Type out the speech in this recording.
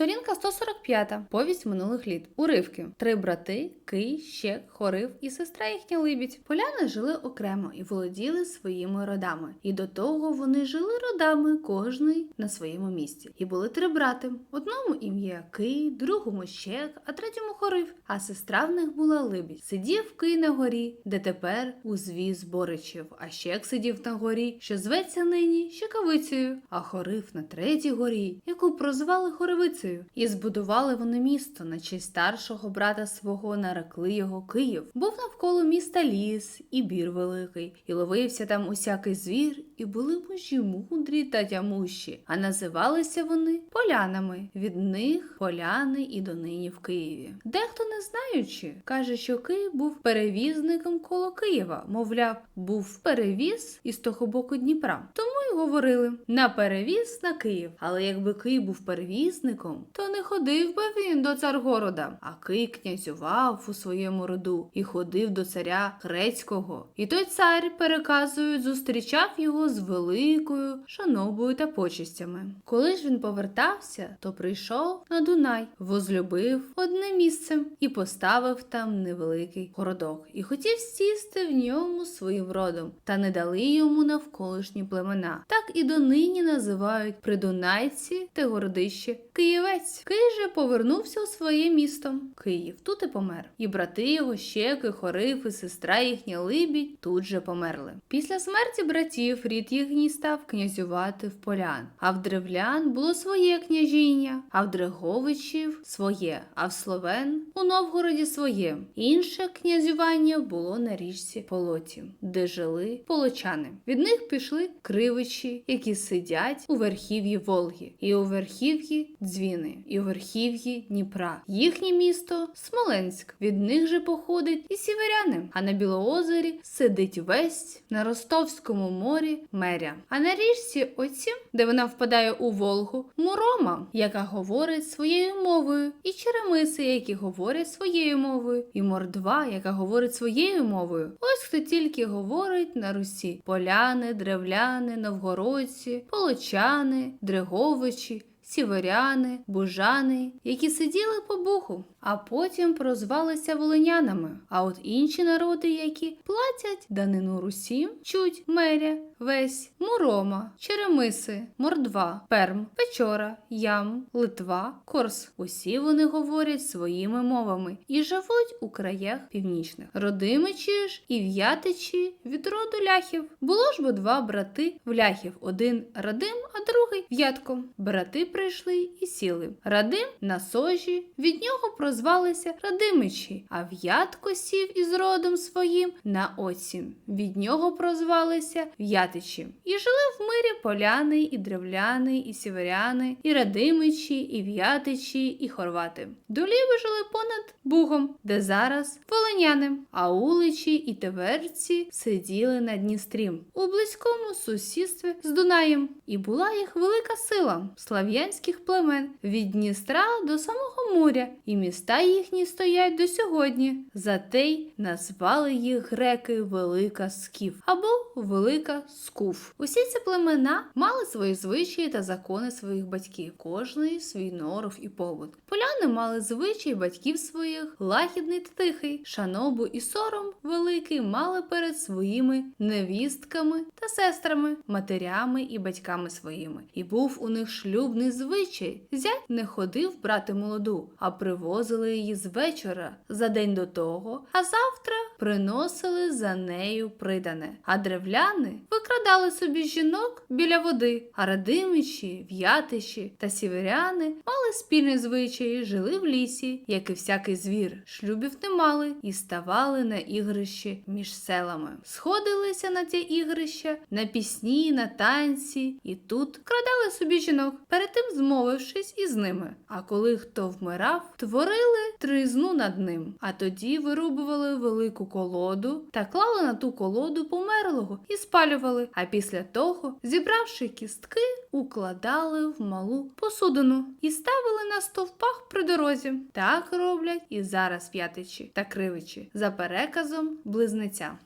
Сторінка 145. Повість минулих літ. Уривки. Три брати, Кий, Щек, Хорив і сестра їхня Либідь. Поляни жили окремо і володіли своїми родами. І до того вони жили родами, кожний на своєму місці. І були три брати. Одному ім'я Кий, другому Щек, а третьому Хорив. А сестра в них була Либідь. Сидів Кий на горі, де тепер узвіз Боричів. А Щек сидів на горі, що зветься нині Щекавицею, а Хорив на третій горі, яку прозвали Хоревицею. І збудували вони місто на честь старшого брата свого нарекли його Київ. Був навколо міста ліс, і бір великий, і ловився там усякий звір, і були мужі мудрі та тямущі, а називалися вони полянами. Від них поляни і донині в Києві. Дехто не знаючи, каже, що Київ був перевізником коло Києва, мовляв, був перевіз із того боку Дніпра. Тому говорили на перевіз на Київ. Але якби Київ був перевізником, то не ходив би він до царгорода, а Кий князював у своєму роду і ходив до царя грецького. І той цар, переказують, зустрічав його з великою шанобою та почестями. Коли ж він повертався, то прийшов на Дунай, возлюбив одне місце і поставив там невеликий городок, і хотів сісти в ньому своїм родом, та не дали йому навколишні племена. Так і донині називають придунайці те городище Києвець. Кий же повернувся у своє місто. Київ тут і помер. І брати його щеки, хорив, і сестра їхня Либідь тут же померли. Після смерті братів рід їхній став князювати в полян. А в древлян було своє княжіння, а в Дреговичів своє, а в Словен у Новгороді своє. Інше князювання було на річці Полоті, де жили полочани. Від них пішли кривичі, які сидять у верхів'ї Волги, і у верхів'ї Дзвіни, і у верхів'ї Дніпра. Їхнє місто Смоленськ. Від них же походить і сіверяни. А на Білоозері сидить весь на Ростовському морі меря. А на річці оці, де вона впадає у Волгу, Мурома, яка говорить своєю мовою, і Черемиси, які говорять своєю мовою, і Мордва, яка говорить своєю мовою. Ось хто тільки говорить на Русі: поляни, древляни, новгородці, полочани, дреговичі. Сіверяни, бужани, які сиділи по буху, а потім прозвалися волинянами. А от інші народи, які платять данину Русі, чуть меря, весь, мурома, черемиси, мордва, перм, печора, ям, литва, корс. Усі вони говорять своїми мовами і живуть у краях північних. Родимичі ж і в'ятичі від роду ляхів. Було ж бо два брати в ляхів: один радим, а другий в'ятко. Брати прийшли і сіли. Радим на сожі, від нього прозвалися Радимичі, а в'ятко сів із родом своїм на оцім. Від нього прозвалися в'ятичі. І жили в мирі поляни, і древляни, і сіверяни, і радимичі, і в'ятичі, і хорвати. Доліви жили понад Бугом, де зараз волиняни, а уличі і теверці сиділи на Дністрі у близькому сусідстві з Дунаєм. І була їх велика сила слав'янських племен від Дністра до самого моря, і міста їхні стоять до сьогодні. Зате й назвали їх греки Велика Скіф або Велика Скуф. Усі ці племена мали свої звичаї та закони своїх батьків, кожний свій норов і побут. Поляни мали звичаї батьків своїх, лагідний та тихий, шанобу і сором великий мали перед своїми невістками та сестрами, матерями і батьками своїми. І був у них шлюбний звичай. Зять не ходив брати молоду, а привозили її з вечора за день до того, а завтра приносили за нею придане. А древляни викрадали собі жінок біля води, а радимичі, в'ятичі та сіверяни мали спільні звичаї, жили в лісі, як і всякий звір. Шлюбів не мали і ставали на ігрищі між селами. Сходилися на ті ігрища, на пісні, на танці, і тут крадали собі жінок, перед тим змовившись із ними. А коли хто вмирав, творили тризну над ним, а тоді вирубували велику колоду та клали на ту колоду померлого і спалювали. А після того, зібравши кістки, укладали в малу посудину і ставили на стовпах при дорозі. Так роблять і зараз п'ятичі та кривичі за переказом близнеця.